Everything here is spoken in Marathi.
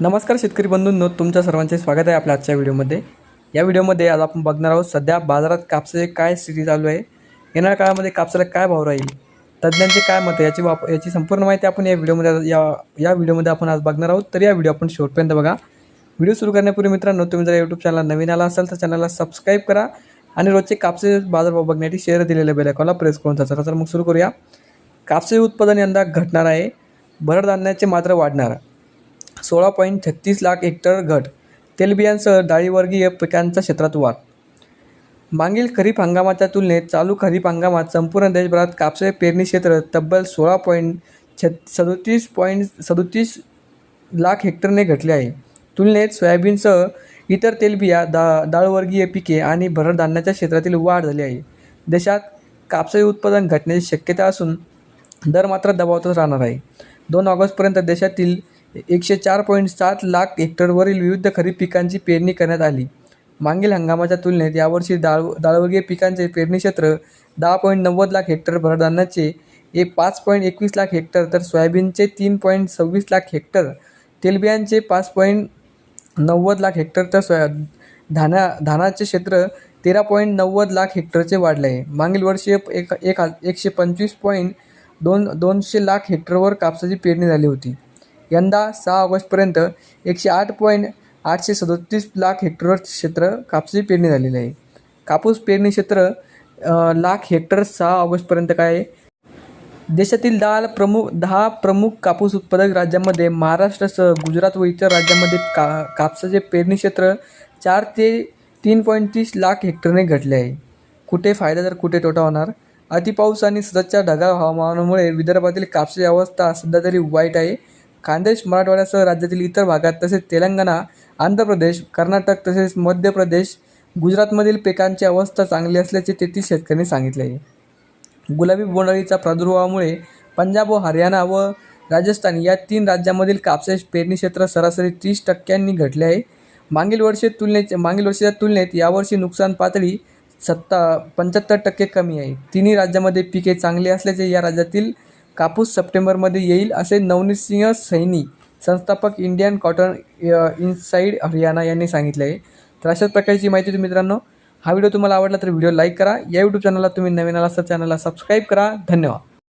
नमस्कार शेतकरी बंधूंनो तुमच्या सर्वांचे स्वागत आहे आपल्या आजच्या व्हिडिओमध्ये. या व्हिडिओमध्ये आज आपण बघणार आहोत सध्या बाजारात कापसाची काय स्थिती चालू आहे येणाऱ्या काळामध्ये कापसाला काय भाव राहील तज्ज्ञांचे काय मत आहे याची वाप याची संपूर्ण माहिती आपण या व्हिडिओमध्ये या या व्हिडिओमध्ये आपण आज बघणार आहोत. तर या व्हिडिओ आपण शेवटपर्यंत बघा. व्हिडिओ सुरू करण्यापूर्वी मित्रांनो तुम्ही जर यूट्यूब चॅनल नवीन आला असाल तर चॅनलला सबस्क्राईब करा आणि रोजचे कापसे बाजारभाव बघण्यासाठी शेअर दिलेल्या बेल आयकॉनला प्रेस करून चला तर मग सुरू करूया. कापसाचे उत्पादन यंदा घटणार आहे. भरड धान्याचे मात्र वाढणार. सोळा पॉईंट छत्तीस लाख हेक्टर घट तेलबियांसह डाळीवर्गीय पिकांच्या क्षेत्रात वाढ. मागील खरीप हंगामाच्या तुलनेत चालू खरीप हंगामात संपूर्ण देशभरात कापसे पेरणी क्षेत्र तब्बल सोळा पॉईंट छ सदोतीस पॉईंट सदोतीस लाख हेक्टरने घटले आहे. तुलनेत सोयाबीनसह इतर तेलबिया दा डाळवर्गीय पिके आणि भरड धान्याच्या क्षेत्रातील वाढ झाली आहे. देशात कापसाचे उत्पादन घटण्याची शक्यता असून दर मात्र दबावतच राहणार आहे. दोन ऑगस्टपर्यंत देशातील एकशे चार पॉईंट सात लाख हेक्टरवरील विविध खरीप पिकांची पेरणी करण्यात आली. मागील हंगामाच्या तुलनेत यावर्षी डाळ दाळवर्गीय पिकांचे पेरणी क्षेत्र दहा पॉईंट नव्वद लाख हेक्टर भरधान्याचे हे पाच पॉईंट एकवीस लाख हेक्टर तर सोयाबीनचे तीन पॉईंट सव्वीस लाख हेक्टर तेलबियांचे पाच पॉईंट नव्वद लाख हेक्टर तर सोया धाना धानाचे क्षेत्र तेरा पॉईंट नव्वद लाख हेक्टरचे वाढले आहे. मागील वर्षी एक एक एकशे पंचवीस पॉईंट दोन दोनशे लाख हेक्टरवर कापसाची पेरणी झाली होती. यंदा सहा ऑगस्टपर्यंत एकशे आठ पॉईंट आठशे सदोतीस लाख हेक्टरवर क्षेत्र कापसाची पेरणी झालेली आहे. कापूस पेरणी क्षेत्र लाख हेक्टर सहा ऑगस्टपर्यंत काय? आहे देशातील दहा प्रमुख दहा प्रमुख कापूस उत्पादक राज्यांमध्ये महाराष्ट्रासह गुजरात व इतर राज्यांमध्ये का कापसाचे पेरणी क्षेत्र चार ते तीन पॉईंट तीस लाख हेक्टरने घटले आहे. कुठे फायदा तर कुठे तोटा होणार? अतिपाऊस आणि सततच्या ढगाळ हवामानामुळे विदर्भातील कापसाची अवस्था सध्या तरी वाईट आहे. खानदेश मराठवाड्यासह राज्यातील इतर भागात तसेच तेलंगणा आंध्र प्रदेश कर्नाटक तसेच मध्य प्रदेश गुजरातमधील पिकांची अवस्था चांगली असल्याचे तेथील शेतकऱ्यांनी सांगितले आहे. गुलाबी बोंडाळीच्या प्रादुर्भावामुळे पंजाब व हरियाणा व राजस्थान या तीन राज्यांमधील कापसाचे पेरणी क्षेत्र सरासरी तीस टक्क्यांनी घटले आहे. मागील वर्षी तुलनेत मागील वर्षीच्या तुलनेत यावर्षी नुकसान पातळी सत्ता पंच्याहत्तर टक्के कमी आहे. तिन्ही राज्यामध्ये पिके चांगली असल्याचे या राज्यातील कापूस सप्टेंबरमध्ये येईल असे नवनिसिंह सिंह सैनी संस्थापक इंडियन कॉटन इनसाईड हरियाणा यांनी सांगितले आहे. तर अशाच प्रकारची माहिती तुम्ही मित्रांनो हा व्हिडिओ तुम्हाला आवडला तर व्हिडिओ लाईक करा. या यूट्यूब चॅनलला तुम्ही नवीन आला असता चॅनलला सबस्क्राईब करा. धन्यवाद.